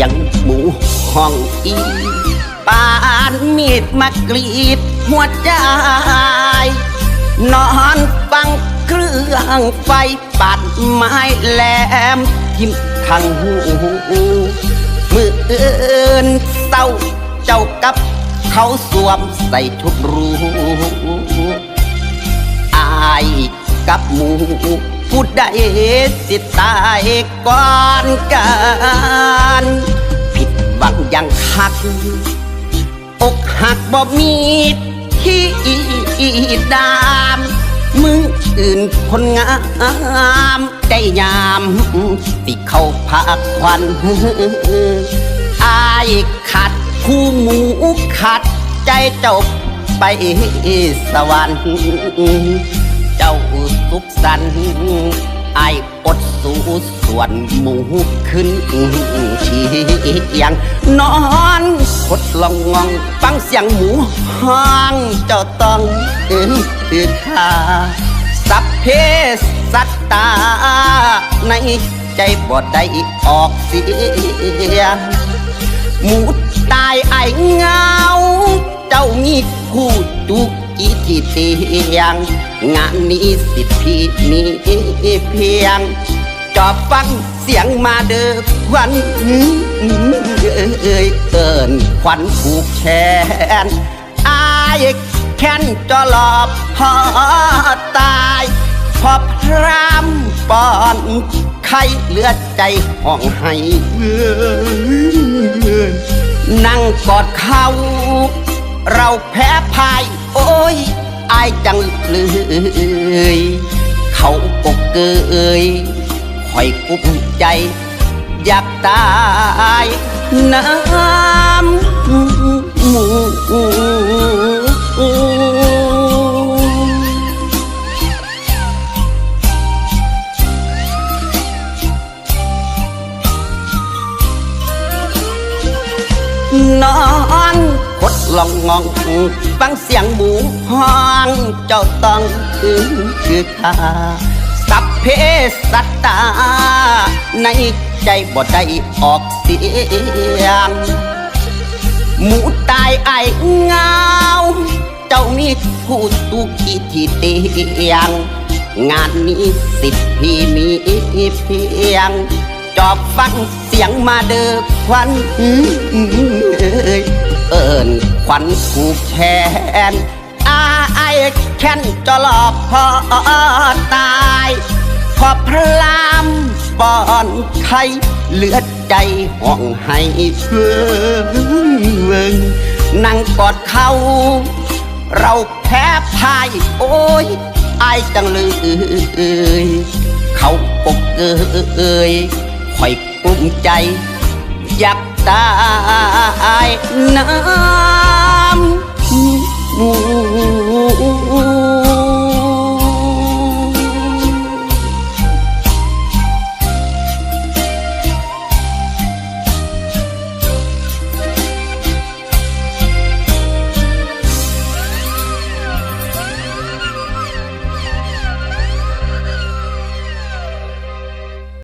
ยงหมูห้องอีปานมีดมากรีดหัวใจ นอนฟังเครื่องไฟปัดไม้แหลม ทิมขังหูมือเอินเศร้าเจ้ากับเขาสวมใส่ชุดรูอายกับหมูผู้ใดสิตายก่อนกัน ยังหัก อกหักบ่มีที่ดามมืออื่นคนงามใจยามสิเข้าพักควันอายขัดคู่หมูขัดใจเจ้าไปสวรรค์ เจ้าสุขสันต์ อายอดสู้ส่วนหมูขึ้นเชียง นอนกดลองงองฟังเสียงหมูห้างเจ้าต้องเอ็นตือขาสัพเพสสัตตา ในใจบ่ได้ออกเสียงหมูตายไอเงา เจ้ามีคู่จุก จีที่เตียง งานนี้สิทธิพี่นี้เพียง จอบฟังเสียงมาเด้อควันเอ้ยเอินควันผูกแขนอายแค้นจอหลอบพอตายพอพรามปอนไข้เลือดใจห้องให้นั่งกอดเขา เราแพ้พาย โอ้ยอายจังเลยเขาปกเกยคอยกุ้มใจ อยากตายน้ำหมูนอนคด ลองงองฟังเสียงหมูห้องเจ้าต้องคือคือขาสัพเพสัตตา ในใจบ่ได้ออกเสียง หมูตายไอายเงา เจ้ามีผู้ตุกีที่เตียง งานนี้สิทธิ์พี่มีเพียงจอบฟังเสียงมาเด้อควันเอ้ย เอิญควันผูกแขนอาไอแค้นจะหลอบพอตายพอพระลามปอนไข่เลือดใจห้องให้เพื่องนั่งกอดเขา เราแพ้พายโอ้ยอายจังเลยเขาปกเกยคอยกุ้มใจ อยาก ตายน้ำ